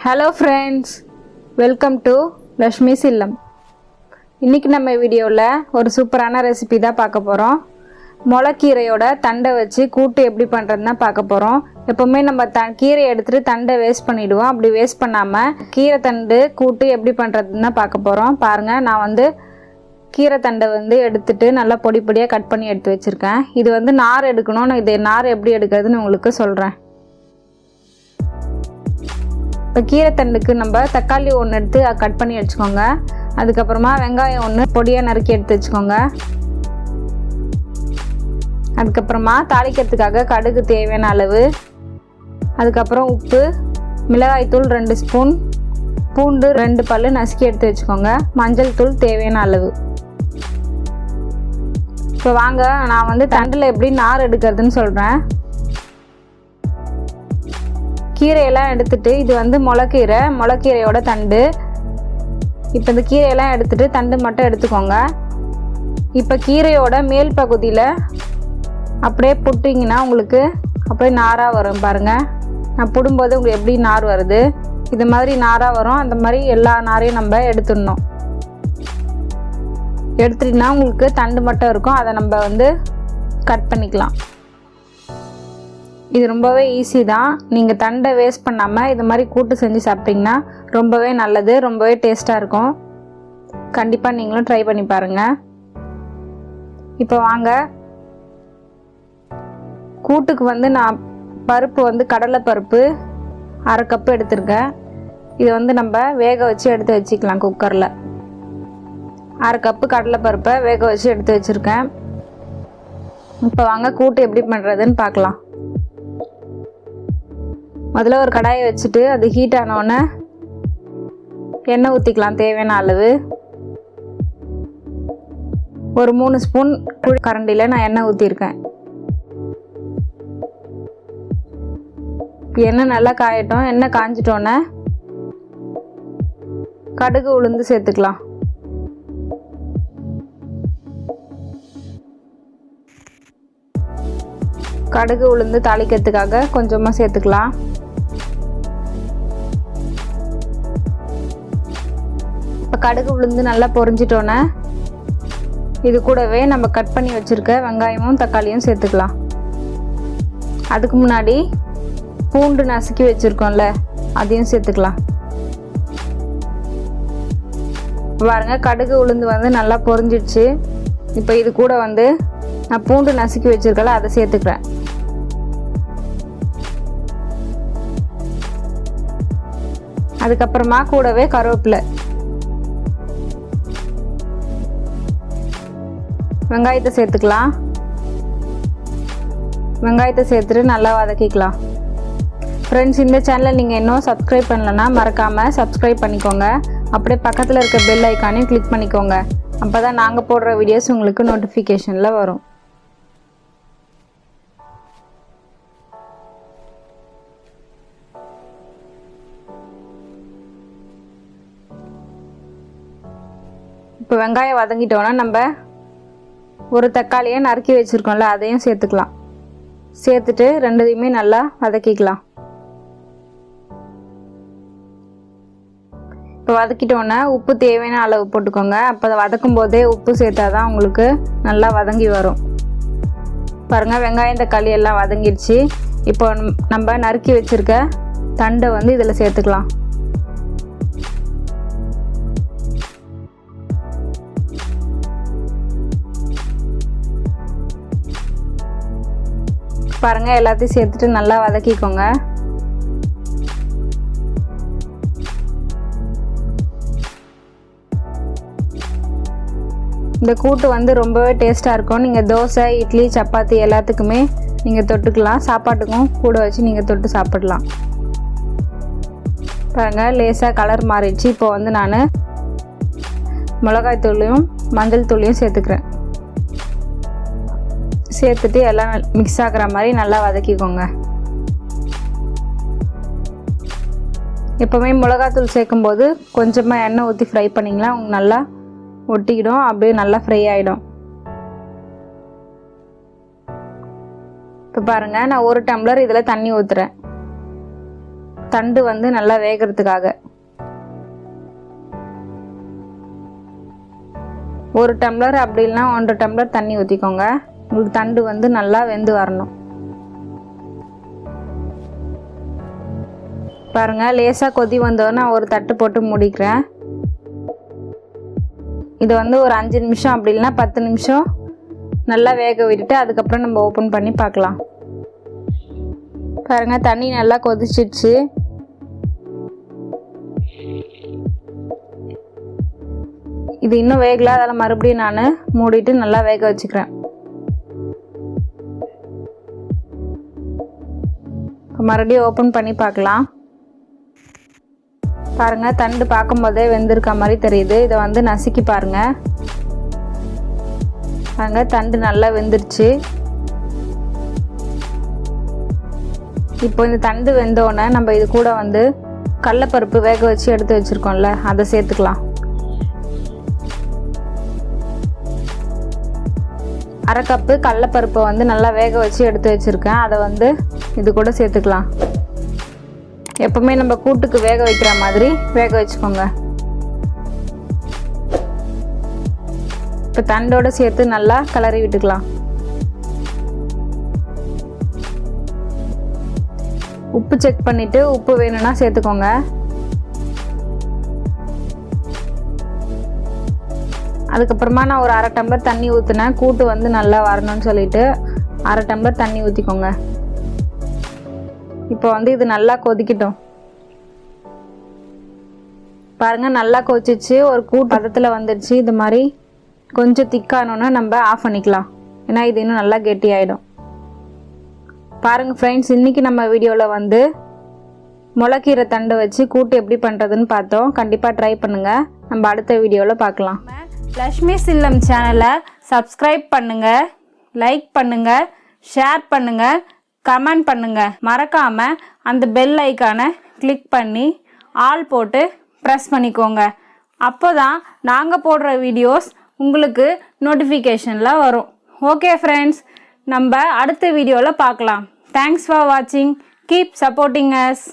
Hello friends welcome to Lakshmi Chillam இன்றைக்கி நம்ம வீடியோவில் ஒரு சூப்பரான ரெசிபி தான் பார்க்க போகிறோம் முளைக்கீரையோட தண்டை வச்சு கூட்டு எப்படி பண்ணுறதுன்னு தான் பார்க்க போகிறோம் எப்போவுமே நம்ம த கீரை எடுத்துகிட்டு தண்டை வேஸ்ட் பண்ணிவிடுவோம் அப்படி வேஸ்ட் பண்ணாமல் கீரை தண்டு கூட்டு எப்படி பண்ணுறதுன்னு தான் பார்க்க போகிறோம் பாருங்கள் நான் வந்து கீரை தண்டை வந்து எடுத்துட்டு நல்லா பொடி பொடியாக கட் பண்ணி எடுத்து வச்சுருக்கேன். இது வந்து நார் எடுக்கணும் நான் இது நார் எப்படி எடுக்கிறதுன்னு உங்களுக்கு சொல்கிறேன் இப்போ கீரைத்தண்டுக்கு நம்ம தக்காளி ஒன்று எடுத்து கட் பண்ணி வச்சுக்கோங்க. அதுக்கப்புறமா வெங்காயம் ஒன்று பொடியாக நறுக்கி எடுத்து வச்சுக்கோங்க. அதுக்கப்புறமா தாளிக்கிறதுக்காக கடுகு தேவையான அளவு அதுக்கப்புறம் உப்பு மிளகாய்த்தூள் ரெண்டு ஸ்பூன் பூண்டு ரெண்டு பல் நசுக்கி எடுத்து வச்சுக்கோங்க. மஞ்சள் தூள் தேவையான அளவு. இப்போ வாங்க நான் வந்து தண்டில் எப்படி நார் எடுக்கிறதுன்னு சொல்கிறேன் கீரையெல்லாம் எடுத்துட்டு இது வந்து முளைக்கீரை முளைக்கீரையோட தண்டு. இப்போ இந்த கீரையெல்லாம் எடுத்துட்டு தண்டு மட்டும் எடுத்துக்கோங்க. இப்போ கீரையோட மேல் பகுதியில் அப்படியே புட்டிங்கன்னா உங்களுக்கு அப்படியே நாராக வரும் பாருங்கள் போடும்போது உங்களுக்கு எப்படி நார் வருது? இது மாதிரி நாராக வரும். அந்த மாதிரி எல்லா நாரையும் நம்ம எடுத்துடணும். எடுத்துட்டிங்கன்னா உங்களுக்கு தண்டு மட்டும் இருக்கும். அதை நம்ம வந்து கட் பண்ணிக்கலாம். இது ரொம்பவே ஈஸி தான். நீங்கள் தண்டை வேஸ்ட் பண்ணாமல் இது மாதிரி கூட்டு செஞ்சு சாப்பிட்டிங்கன்னா ரொம்பவே நல்லது. ரொம்பவே டேஸ்ட்டாக இருக்கும். கண்டிப்பாக நீங்களும் ட்ரை பண்ணி பாருங்கள் இப்போ வாங்க. கூட்டுக்கு வந்து நான் பருப்பு வந்து கடலை பருப்பு அரை கப்பு எடுத்திருக்கேன் இதை வந்து நம்ம வேக வச்சு எடுத்து வச்சுக்கலாம் குக்கரில் அரை கப்பு கடலை பருப்பை வேக வச்சு எடுத்து வச்சுருக்கேன். இப்போ வாங்க கூட்டு எப்படி பண்ணுறதுன்னு பார்க்கலாம். முதல்ல ஒரு கடாயை வச்சுட்டு அது ஹீட் ஆனோடனே எண்ணெய் ஊற்றிக்கலாம் தேவையான அளவு. ஒரு மூணு ஸ்பூன் கரண்டியில் நான் எண்ணெய் ஊற்றிருக்கேன் எண்ணெய் நல்லா காயட்டும். எண்ணெய் காஞ்சிட்டோன்னே கடுகு உளுந்து சேர்த்துக்கலாம். கடுகு உளுந்து தாளிக்கிறதுக்காக கொஞ்சமாக சேர்த்துக்கலாம். இப்போ கடுகு உளுந்து நல்லா பொரிஞ்சிட்டோன்னே இது கூடவே நம்ம கட் பண்ணி வச்சுருக்க வெங்காயமும் தக்காளியும் சேர்த்துக்கலாம். அதுக்கு முன்னாடி பூண்டு நசுக்கி வச்சுருக்கோம்ல அதையும் சேர்த்துக்கலாம். பாருங்க கடுகு உளுந்து வந்து நல்லா பொரிஞ்சிடுச்சு. இப்போ இது கூட வந்து நான் பூண்டு நசுக்கி வச்சுருக்கல அதை சேர்த்துக்கிறேன். அதுக்கப்புறமா கூடவே கருவேப்பிலை. வெங்காயத்தை சேர்த்துக்கலாம். வெங்காயத்தை சேர்த்துட்டு நல்லா வதக்கிக்கலாம். ஃப்ரெண்ட்ஸ் இந்த சேனலை நீங்கள் இன்னும் சப்ஸ்கிரைப் பண்ணலன்னா மறக்காமல் சப்ஸ்கிரைப் பண்ணிக்கோங்க. அப்படியே பக்கத்தில் இருக்க பெல் ஐக்கானையும் கிளிக் பண்ணிக்கோங்க. அப்போ தான் நாங்கள் போடுற வீடியோஸ் உங்களுக்கு நோட்டிஃபிகேஷனில் வரும். இப்போ வெங்காயம் வதங்கிட்டோன்னா நம்ம ஒரு தக்காளியை நறுக்கி வச்சுருக்கோம்ல அதையும் சேர்த்துக்கலாம். சேர்த்துட்டு ரெண்டுத்தையுமே நல்லா வதக்கிக்கலாம். இப்போ வதக்கிட்டோன்னே உப்பு தேவையான அளவு போட்டுக்கோங்க. அப்போ வதக்கும் போதே உப்பு சேர்த்தா தான் உங்களுக்கு நல்லா வதங்கி வரும். பாருங்கள் வெங்காயம் தக்காளி எல்லாம் வதங்கிடுச்சு. இப்போ நம்ம நறுக்கி வச்சுருக்க தண்டை வந்து இதில் சேர்த்துக்கலாம். பாருங்கள் எல்லாத்தையும் சேர்த்துட்டு நல்லா வதக்கிக்கோங்க. இந்த கூட்டு வந்து ரொம்பவே டேஸ்ட்டாக இருக்கும். நீங்கள் தோசை இட்லி சப்பாத்தி எல்லாத்துக்குமே நீங்கள் தொட்டுக்கலாம். சாப்பாட்டுக்கும் கூட வச்சு நீங்கள் தொட்டு சாப்பிடலாம். பாருங்கள் லேசாக கலர் மாறிடுச்சு. இப்போ வந்து நான் மிளகாய் தூளையும் மஞ்சள் தூளையும் சேர்த்துக்கிறேன். சேர்த்துட்டு எல்லாம் மிக்ஸ் ஆகிற மாதிரி நல்லா வதக்கிக்கோங்க. எப்போவுமே மிளகாத்தூள் சேர்க்கும்போது கொஞ்சமாக எண்ணெய் ஊற்றி ஃப்ரை பண்ணிங்களா உங்களுக்கு நல்லா ஒட்டிக்கிடும் அப்படியே நல்லா ஃப்ரை ஆகிடும் இப்போ பாருங்கள் நான் ஒரு டம்ளர் இதில் தண்ணி ஊற்றுறேன் தண்டு வந்து நல்லா வேகிறதுக்காக. ஒரு டம்ளர் அப்படி இல்லைன்னா ஒன்றரை டம்ளர் தண்ணி ஊற்றிக்கோங்க உங்களுக்கு தண்டு வந்து நல்லா வெந்து வரணும். பாருங்க லேசாக கொதி வந்தோடனே ஒரு தட்டு போட்டு முடிக்கிறேன். இது வந்து ஒரு அஞ்சு நிமிஷம் அப்படி இல்லைன்னா பத்து நிமிஷம் நல்லா வேக விட்டுட்டு அதுக்கப்புறம் நம்ம ஓப்பன் பண்ணி பார்க்கலாம். பாருங்கள் தண்ணி நல்லா கொதிச்சிடுச்சு. இது இன்னும் வேகல அதில் மறுபடியும் நான் மூடிட்டு நல்லா வேக வச்சுக்கிறேன். மறுபடியும் ஓப்பன் பண்ணி பார்க்கலாம். பாருங்க தண்டு பார்க்கும்போதே வெந்திருக்க மாதிரி தெரியுது. இதை வந்து நசுக்கி பாருங்க. பாருங்க தண்டு நல்லா வெந்துருச்சு. இப்போ இந்த தண்டு வெந்தோடனே நம்ம இது கூட வந்து கடலப்பருப்பு வேக வச்சு எடுத்து வச்சிருக்கோம்ல அதை சேர்த்துக்கலாம். அரை கப்பு கடலப்பருப்பை வந்து நல்லா வேக வச்சு எடுத்து வச்சுருக்கேன். அதை வந்து இது கூட சேர்த்துக்கலாம். எப்பவுமே நம்ம கூட்டுக்கு வேக வைக்கிற மாதிரி வேக வச்சுக்கோங்க. இப்போ தண்டோட சேர்த்து நல்லா கலரி விட்டுக்கலாம். உப்பு செக் பண்ணிட்டு உப்பு வேணும்னா சேர்த்துக்கோங்க. அதுக்கப்புறமா நான் ஒரு அரை டம்ளர் தண்ணி ஊற்றினேன் கூட்டு வந்து நல்லா வரணும்னு சொல்லிட்டு அரை டம்ளர் தண்ணி ஊற்றிக்கோங்க இப்போ வந்து இது நல்லா கொதிக்கட்டும். பாருங்க நல்லா கொதிச்சிச்சு. ஒரு கூட்டு பதத்தில் வந்துடுச்சு இது மாதிரி கொஞ்சம் திக்கானோன்னா நம்ம ஆஃப் பண்ணிக்கலாம். ஏன்னா இது இன்னும் நல்லா கெட்டி ஆகிடும் பாருங்கள் ஃப்ரெண்ட்ஸ் இன்றைக்கி நம்ம வீடியோவில் வந்து முளைக்கீரை தண்டு வச்சு கூட்டு எப்படி பண்ணுறதுன்னு பார்த்தோம். கண்டிப்பாக ட்ரை பண்ணுங்கள் நம்ம அடுத்த வீடியோவில் பார்க்கலாம். லக்ஷ்மி சில்லம் சேனலை சப்ஸ்கிரைப் பண்ணுங்கள் லைக் பண்ணுங்கள் ஷேர் பண்ணுங்கள் கமெண்ட் பண்ணுங்கள் மறக்காமல் அந்த பெல் ஐக்கானை கிளிக் பண்ணி ஆல் போட்டு ப்ரெஸ் பண்ணிக்கோங்க. அப்போ தான் நாங்கள் போடுற வீடியோஸ் உங்களுக்கு நோட்டிஃபிகேஷனில் வரும். ஓகே ஃப்ரெண்ட்ஸ் நம்ம அடுத்த வீடியோவில் பார்க்கலாம். தேங்க்ஸ் ஃபார் வாட்சிங் கீப் சப்போர்ட்டிங் அஸ்